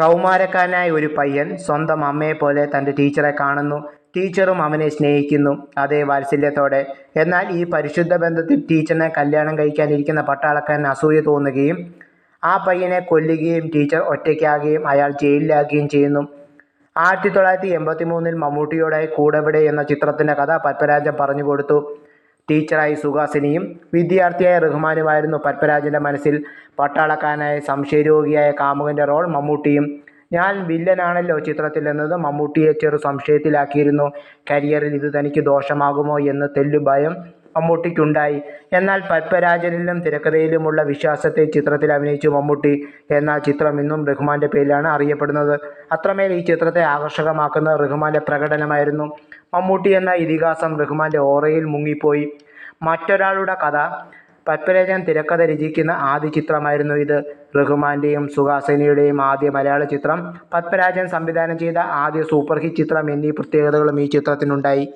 കൗമാരക്കാരനായ ഒരു പയ്യൻ സ്വന്തം അമ്മയെ പോലെ തന്റെ ടീച്ചറെ കാണുന്നു. ടീച്ചറും അവനെ സ്നേഹിക്കുന്നു. അതേ വാത്സല്യത്തോടെ. എന്നാൽ ഈ പരിശുദ്ധ ബന്ധത്തിൽ ടീച്ചറിനെ കല്യാണം കഴിക്കാനിരിക്കുന്ന പട്ടാളക്കാരൻ അസൂയ തോന്നുകയും ആ പയ്യനെ കൊല്ലുകയും ടീച്ചർ ഒറ്റയ്ക്കാകുകയും അയാൾ ജയിലിലാക്കുകയും ചെയ്യുന്നു. ആയിരത്തി തൊള്ളായിരത്തി എൺപത്തി മൂന്നിൽ മമ്മൂട്ടിയോടായി കൂടെവിടെ എന്ന ചിത്രത്തിന്റെ കഥ പത്മരാജൻ പറഞ്ഞു കൊടുത്തു. ടീച്ചറായി സുഹാസിനിയും വിദ്യാർത്ഥിയായ റഹ്മാനുമായിരുന്നു പത്മരാജന്റെ മനസ്സിൽ പട്ടാളക്കാരനായ സംശയരോഗിയായ കാമുകന്റെ റോൾ മമ്മൂട്ടിയും. ഞാൻ വില്ലനാണല്ലോ ചിത്രത്തിൽ എന്നത്. മമ്മൂട്ടിയെ ചെറു സംശയത്തിലാക്കിയിരുന്നു. കരിയറിൽ ഇത് തനിക്ക് ദോഷമാകുമോ എന്ന് തെല്ലു ഭയം മമ്മൂട്ടിക്കുണ്ടായി. എന്നാൽ പത്മരാജനിലും തിരക്കഥയിലുമുള്ള വിശ്വാസത്തെ ചിത്രത്തിൽ അഭിനയിച്ചു മമ്മൂട്ടി എന്നാൽ ചിത്രം ഇന്നും റഹ്മാന്റെ പേരിലാണ് അറിയപ്പെടുന്നത്. അത്രമേൽ ഈ ചിത്രത്തെ ആകർഷകമാക്കുന്ന റഹ്മാന്റെ പ്രകടനമായിരുന്നു. മമ്മൂട്ടി എന്ന ഇതിഹാസം റഹ്മാന്റെ ഓറയിൽ മുങ്ങിപ്പോയി. മറ്റൊരാളുടെ കഥ പത്മരാജൻ തിരക്കഥ രചിക്കുന്ന ആദ്യ ചിത്രമായിരുന്നു ഇത്. റഹ്മാന്റെയും സുഹാസിനിയുടെയും ആദ്യ മലയാള ചിത്രം പത്മരാജൻ സംവിധാനം ചെയ്ത ആദ്യ സൂപ്പർ ഹിറ്റ് ചിത്രം എന്നീ പ്രത്യേകതകളും ഈ ചിത്രത്തിനുണ്ടായി.